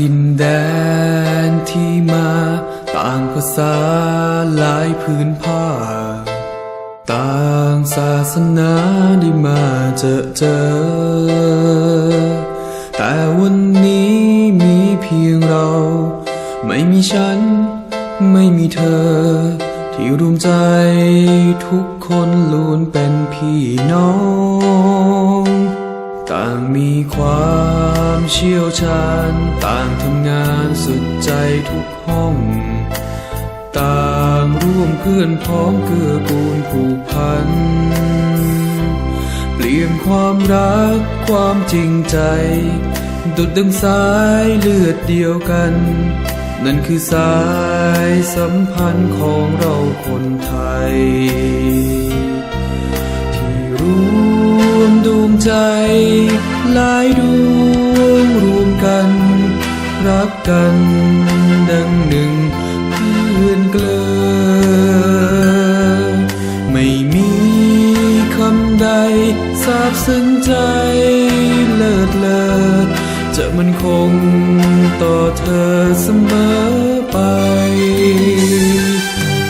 ดินแดนที่มา ต่างภาษาหลายพื้นผ้า ต่างศาสนาได้มาเจอเจอ แต่วันนี้มีเพียงเรา ไม่มีฉัน ไม่มีเธอ ที่รวมใจทุกคนล้วนเป็นพี่น้อง ต่างมีความเชี่ยวชาญ ต่างทำงานสุดใจทุกห้อง ต่างร่วมเพื่อนพ้องเกื้อกูลผูกพัน เปลี่ยนความรักความจริงใจ ดุดดังสายเลือดเดียวกัน นั่นคือสายสัมพันธ์ของเราคนไทย วมดวงใจ หลายดวงรวมกัน รักกันดังหนึ่งเพื่อนเกลอไม่มีคำใดซาบซึ้งใจเลิศเลอจะมันคงต่อเธอเสมอไป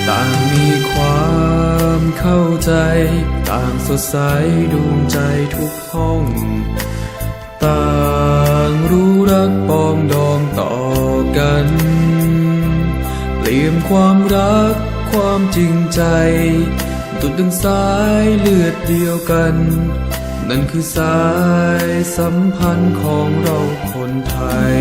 ต่างมีความเข้าใจ สดใสดวงใจทุกห้อง ต่างรู้รักปองดองต่อกันเปลี่ยนความรักความจริงใจ ดุดดังสายเลือดเดียวกัน นั่นคือสายสัมพันธ์ของเราคนไทย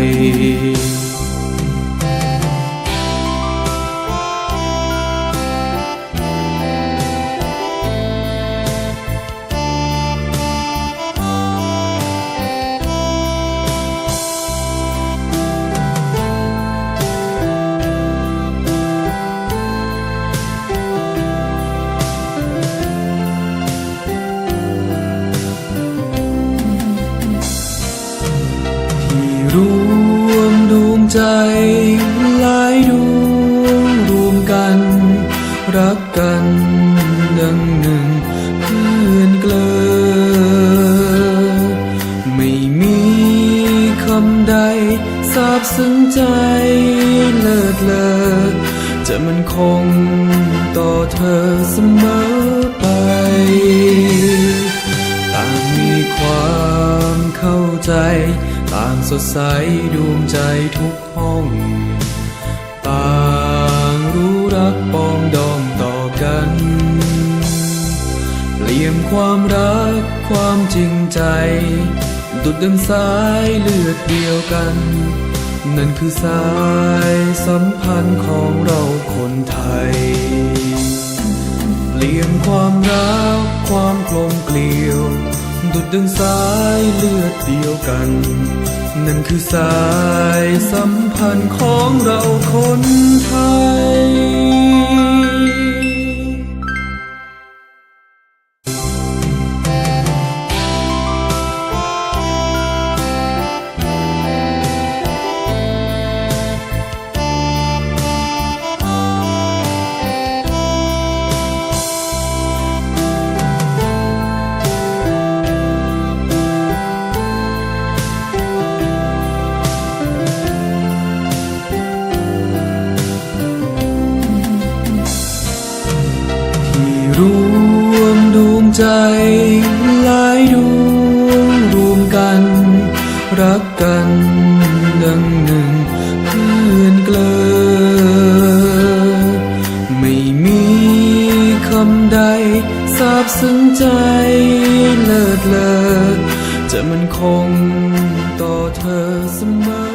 ใจหลายดวงรวมกัน รักกันดังหนึ่งเพื่อนเกลอไม่มีคำใดซาบซึ้งใจเลิศเลอจะมันคงต่อเธอเสมอไปต่างมีความเข้าใจ ต่างสดใสดวงใจทุกห้อง ต่างรู้รักปองดองต่อกัน เปลี่ยนความรักความจริงใจ ดุดดังสายเลือดเดียวกัน นั่นคือสายสัมพันธ์ของเราคนไทย เปลี่ยนความรักความกลมเกลียว ดุดดึงสายเลือดเดียวกัน นั่นคือสายสัมพันธ์ของเราคนไทย ใจหลายดวงรวมกัน รักกันดังหนึ่งเพื่อนเกลอไม่มีคำใดซาบซึ้งใจเลิศเลอจะมันคงต่อเธอเสมอ